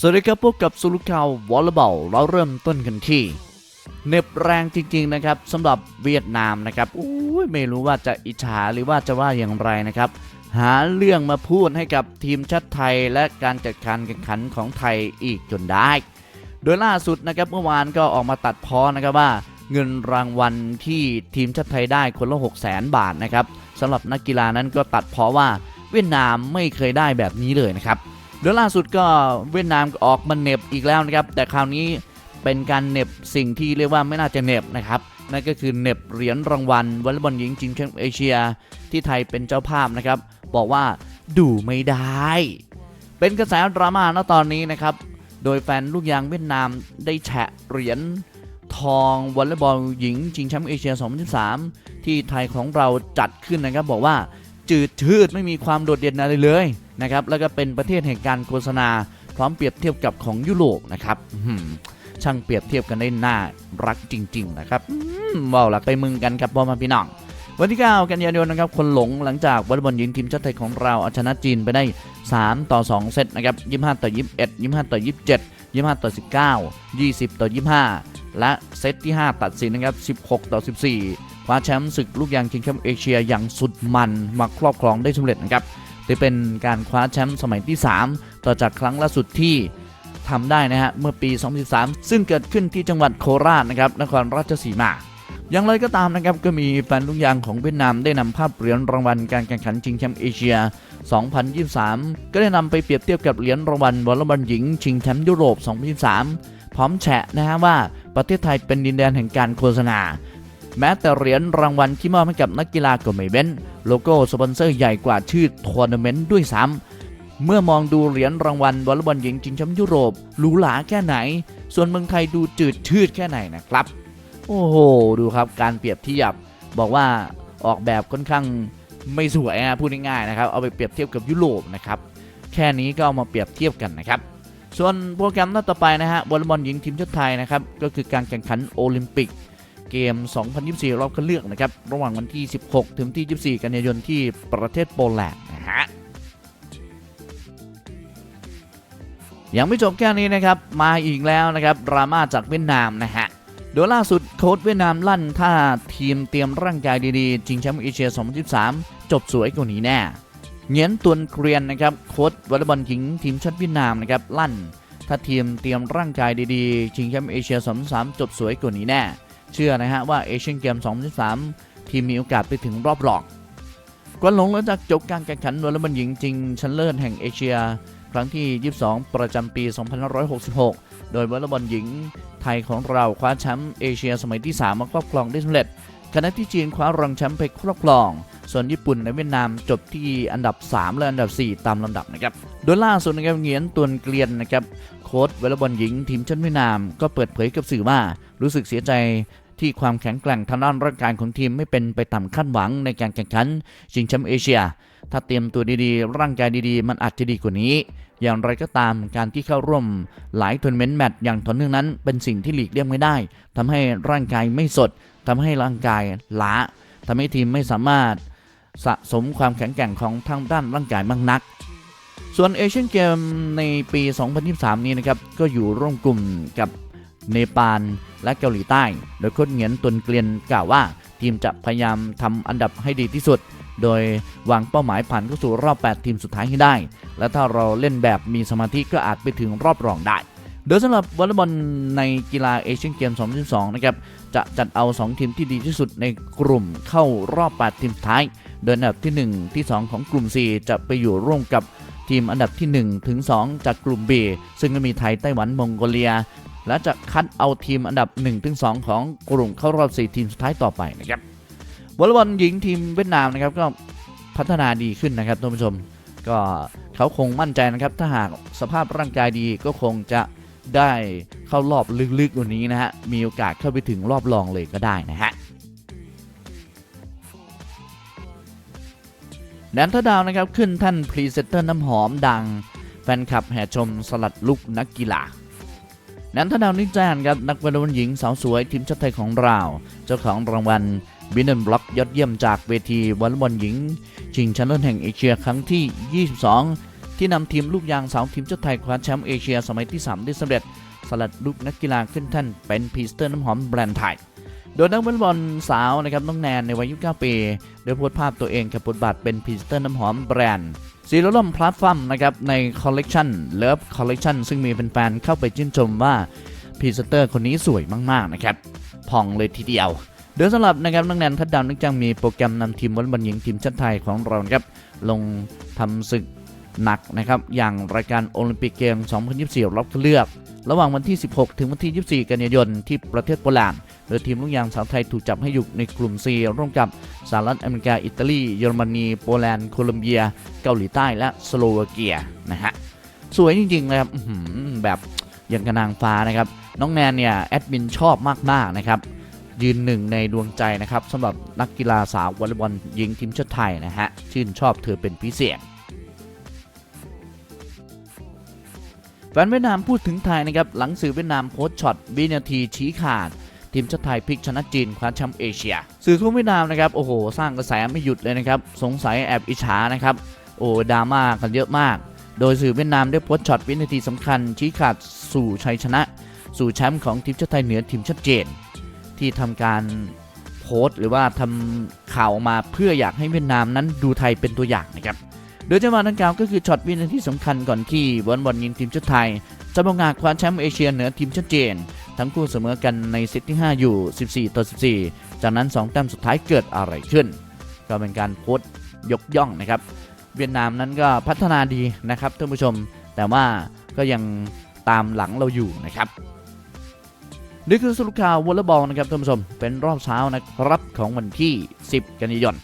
สวัสดีครับพบกับสุลุข่าววอลเลย์บอลเราเริ่มต้นกันที่เน็บแรงจริง ๆ นะครับสำหรับเวียดนามนะครับอุ้ยไม่รู้ว่าจะอิจฉาหรือว่าจะว่าอย่างไรนะครับ หาเรื่องมาพูดให้กับทีมชาติไทยและการจัดการแข่งขันของไทยอีกจนได้ โดยล่าสุดนะครับเมื่อวานก็ออกมาตัดพ้อนะครับว่า เงินรางวัลที่ทีมชาติไทยได้คนละ6 0 0 0 0 0 บาทนะครับสำหรับนักกีฬานั้นก็ตัดพ้อว่าเวียดนามไม่เคยได้แบบนี้เลยนะครับ ดยล่าสุดก็เวียดนามออกมาเหน็บอีกแล้วนะครับ แต่คราวนี้เป็นการเหน็บสิ่งที่เรียกว่าไม่น่าจะเหน็บนะครับนั่นก็คือเหน็บเหรียญรางวัลวอลเลย์บอลหญิงชิงแชมป์เอเชีย ที่ไทยเป็นเจ้าภาพนะครับ บอกว่าดูไม่ได้ เป็นกระแสดราม่าณตอนนี้นะครับ โดยแฟนลูกยางเวียดนามได้แฉะเหรียญทองวอลเลย์บอลหญิงชิงแชมป์เอเชีย 2013ที่ไทยของเราจัดขึ้นนะครับ บอกว่า จืดชืดไม่มีความโดดเด่นอะไรเลยนะครับแล้วก็เป็นประเทศแห่งการโฆษณา พร้อมเปรียบเทียบกับของยุโรปนะครับช่างเปรียบเทียบกันได้น่ารักจริง ๆ นะครับอืมว่าวหลักไปมึงกันครับพ่อมาพี่น้องวันที่ 9 กันยายนนะครับ คนหลงหลังจากวอลเลย์บอลหญิงทีมชาติไทยของเราเอาชนะจีนไปได้ 3 ต่อ 2 เซตนะครับ 25 ต่อ 21 25 ต่อ 27 25 ต่อ 19 20 ต่อ 25 และเซตที่ 5 ตัดสินนะครับ 16 ต่อ 14 คว้าแชมป์ศึกลูกยางชิงแชมป์เอเชียอย่างสุดมันมาครอบครองได้สำเร็จนะครับถือเป็นการคว้าแชมป์สมัยที่ 3 ต่อจากครั้งล่าสุดที่ทำได้นะฮะเมื่อปี 2013 ซึ่งเกิดขึ้นที่จังหวัดโคราชนะครับนครราชสีมา อย่างไรก็ตามนะครับก็มีแฟนลูกยางของเวียดนามได้นำภาพเหรียญรางวัลการแข่งขันชิงแชมป์เอเชีย 2023 ก็ได้นำไปเปรียบเทียบกับเหรียญรางวัลวอลเลย์บอลหญิงชิงแชมป์ยุโรป 2023 พร้อมแฉะนะฮะว่าประเทศไทยเป็นดินแดนแห่งการโฆษณา แม้แต่เหรียญรางวัลที่มอบให้กับนักกีฬาก็ไม่เว้น โลโก้สปอนเซอร์ใหญ่กว่าชื่อทัวร์นาเมนต์ด้วยซ้ำเมื่อมองดูเหรียญรางวัลวอลเลย์บอลหญิงชิงแชมป์ยุโรปหรูหราแค่ไหน ส่วนเมืองไทยดูจืดชืดแค่ไหนนะครับ โอ้โห ดูครับการเปรียบเทียบ บอกว่าออกแบบค่อนข้างไม่สวยนะพูดง่ายๆนะครับเอาไปเปรียบเทียบกับยุโรปนะครับแค่นี้ก็เอามาเปรียบเทียบกันนะครับส่วนโปรแกรมนัดต่อไปนะฮะวอลเลย์บอลหญิงทีมชาติไทยนะครับก็คือการแข่งขันโอลิมปิก เกม 2024 รอบคัดเลือกนะครับ ระหว่างวันที่ 16 ถึงที่ 24 กันยายนที่ประเทศโปแลนด์นะฮะยังไม่จบแค่นี้นะครับ มาอีกแล้วนะครับดราม่าจากเวียดนามนะฮะโดยล่าสุดโค้ชเวียดนามลั่น ถ้าทีมเตรียมร่างกายดีๆชิงแชมป์เอเชีย 2013จบสวยกว่านี้แน่เงียนตวนเกรียนนะครับโค้ชวอลเลย์บอลหญิงทีมชาติเวียดนามนะครับลั่น ถ้าทีมเตรียมร่างกายดีๆ ชิงแชมป์เอเชีย 2013จบสวยกว่านี้แน่ เชื่อนะฮะว่าเอเชียนเกม 2013ทีมมีโอกาสไปถึงรอบหลอกกวนหลงหลังจากจบการแข่งขันวอลเลย์บอลหญิงจริงชั้นเลิศแห่งเอเชีย ครั้งที่ 22 ประจำปี 2566 โดยวอลเลย์บอลหญิงไทยของเราคว้าแชมป์เอเชียสมัยที่ 3 มาครอบครองได้สำเร็จขณะที่จีนคว้ารองแชมป์ไปครอบครอง ส่วนญี่ปุ่นและเวียดนามจบที่อันดับ 3 และอันดับ 4 ตามลำดับนะครับ โดยล่าสุดนะครับเหงียนตวนเกลียนนะครับ โค้ชวอลเลย์บอลหญิงทีมชาติเวียดนามก็เปิดเผยกับสื่อว่า รู้สึกเสียใจที่ความแข็งแกร่งทางด้านร่างกายของทีมไม่เป็นไปตามคาดหวังในการแข่งขันชิงแชมป์เอเชีย ถ้าเตรียมตัวดีๆ ร่างกายดีๆ มันอาจจะดีกว่านี้ อย่างไรก็ตามการที่เข้าร่วมหลายทัวร์นาเมนต์แมตช์อย่างต่อเนื่องนั้นเป็นสิ่งที่หลีกเลี่ยงไม่ได้ทำให้ร่างกายไม่สดทำให้ร่างกายล้าทำให้ทีมไม่สามารถสะสมความแข็งแกร่งของทางด้านร่างกายมากนัก ส่วนเอเชียนเกมในปี 2023 นี้นะครับ ก็อยู่ร่วมกลุ่มกับเนปาลและเกาหลีใต้ โดยโค้ชเหงียนตุนเกลียนกล่าวว่า ทีมจะพยายามทำอันดับให้ดีที่สุด โดยวางเป้าหมายผ่านเข้าสู่รอบ 8 ทีมสุดท้ายให้ได้ และถ้าเราเล่นแบบมีสมาธิก็อาจไปถึงรอบรองได้ โดยสำหรับวอลเลย์บอลในกีฬาเอเชียนเกม 2022 นะครับ จะจัดเอา 2 ทีมที่ดีที่สุดในกลุ่มเข้ารอบ 8 ทีมสุดท้าย โดยอันดับที่ 1 ที่ 2 ของกลุ่ม C จะไปอยู่ร่วมกับ ทีมอันดับที่1ถึง2จากกลุ่ม B ซึ่งก็มีไทยไต้หวันมองโกเลีย และจะคัดเอาทีมอันดับ1-2ของกลุ่มเข้ารอบ 4 ทีมสุดท้ายต่อไปนะครับวอลเลย์บอลหญิงทีมเวียดนามนะครับก็พัฒนาดีขึ้นนะครับท่านผู้ชม ก็เขาคงมั่นใจนะครับ ถ้าหากสภาพร่างกายดีก็คงจะได้เข้ารอบลึกๆกว่านี้นะฮะมีโอกาสเข้าไปถึงรอบรองเลยก็ได้นะฮะ แดนทดาวนะครับขึ้นท่านพรีเซนเตอร์น้ำหอมดัง แฟนคลับแห่ชมสลัดลุกนักกีฬานันทดาวนิจแจนครับนักวอลเลย์บอลหญิงสาวสวยทีมชาติไทยของเรา เจ้าของรางวัลบินเนบล็อกยอดเยี่ยมจากเวทีวอลเลย์บอลหญิง ชิงแชมป์โลกแห่งเอเชียครั้งที่ 22 ที่นำทีมลูกยางสาวทีมชาติไทยคว้าแชมป์เอเชียสมัยที่ 3 ได้สำเร็จสลัดลูกนักกีฬาขึ้นท่านเป็นพรีเซนเตอร์น้ำหอมแบรนด์ไทย โดยนักวอลเลย์บอลสาวนะครับน้องแนนในวัย 29 ปีได้โพสต์ภาพตัวเองกับบทบาทเป็นพรีเซนเตอร์น้ำหอมแบรนด์สีลมพลัสฟัมนะครับในคอลเลกชันเลิฟคอลเลกชันซึ่งมีแฟนๆเข้าไปชื่นชมว่าพรีเซนเตอร์คนนี้สวยมากๆนะครับผ่องเลยทีเดียวโดยสำหรับนะครับน้องแนนทัดดาวนึกจังมีโปรแกรมนำทีมวอลเลย์บอลหญิงทีมชาติไทยของเราครับลงทำศึกหนักนะครับอย่างรายการโอลิมปิกเกม 2024 รอบคัดเลือก ระหว่างวันที่ 16 ถึงวันที่ 24 กันยายนที่ประเทศโปแลนด์ โดยทีมลูกยางสาวไทยถูกจับให้อยู่ในกลุ่ม C ร่วมกับสหรัฐอเมริกา อิตาลี เยอรมนี โปแลนด์ โคลอมเบีย เกาหลีใต้ และสโลวาเกียนะฮะ สวยจริงๆนะครับแบบอย่างกระนางฟ้านะครับ น้องแนนเนี่ยแอดมินชอบมากๆนะครับ ยืนหนึ่งในดวงใจนะครับสำหรับนักกีฬาสาววอลเลย์บอลหญิงทีมชาติไทยนะฮะ ชื่นชอบเธอเป็นพิเศษแฟนเวียดนามพูดถึงไทยนะครับหลังสื่อเวียดนามโพสต์ช็อตวินาทีชี้ขาด ทีมชาติไทยพลิกชนะจีนคว้าแชมป์เอเชีย สื่อทั่วเวียดนามนะครับโอ้โหสร้างกระแสไม่หยุดเลยนะครับสงสัยแอบอิจฉานะครับโอ้ดราม่ากันเยอะมาก โดยสื่อเวียดนามได้โพสต์ช็อตวินาทีสำคัญชี้ขาดสู่ชัยชนะ สู่แชมป์ของทีมชาติไทยเหนือทีมชัดเจนที่ทำการโพสต์หรือว่าทำข่าวออกมาเพื่ออยากให้เวียดนามนั้นดูไทยเป็นตัวอย่างนะครับโดยจังหวะดังกล่าวก็คือช็อตวินาทีสำคัญก่อนที่วอลบอลยิงทีมชาติไทยจะประกาศคว้าแชมป์เอเชียเหนือทีมชัดเจน ทั้งคู่เสมอกันในเซตที่ 5 อยู่ 14 ต่อ 14 จากนั้น 2 แต้มสุดท้ายเกิดอะไรขึ้น ก็เป็นการโพสต์ยกย่องนะครับ เวียดนามนั้นก็พัฒนาดีนะครับท่านผู้ชม แต่ว่าก็ยังตามหลังเราอยู่นะครับนี่คือสรุปข่าววอลเลย์บอลนะครับท่านผู้ชมเป็นรอบเช้านะครับของวันที่ 10 กันยายน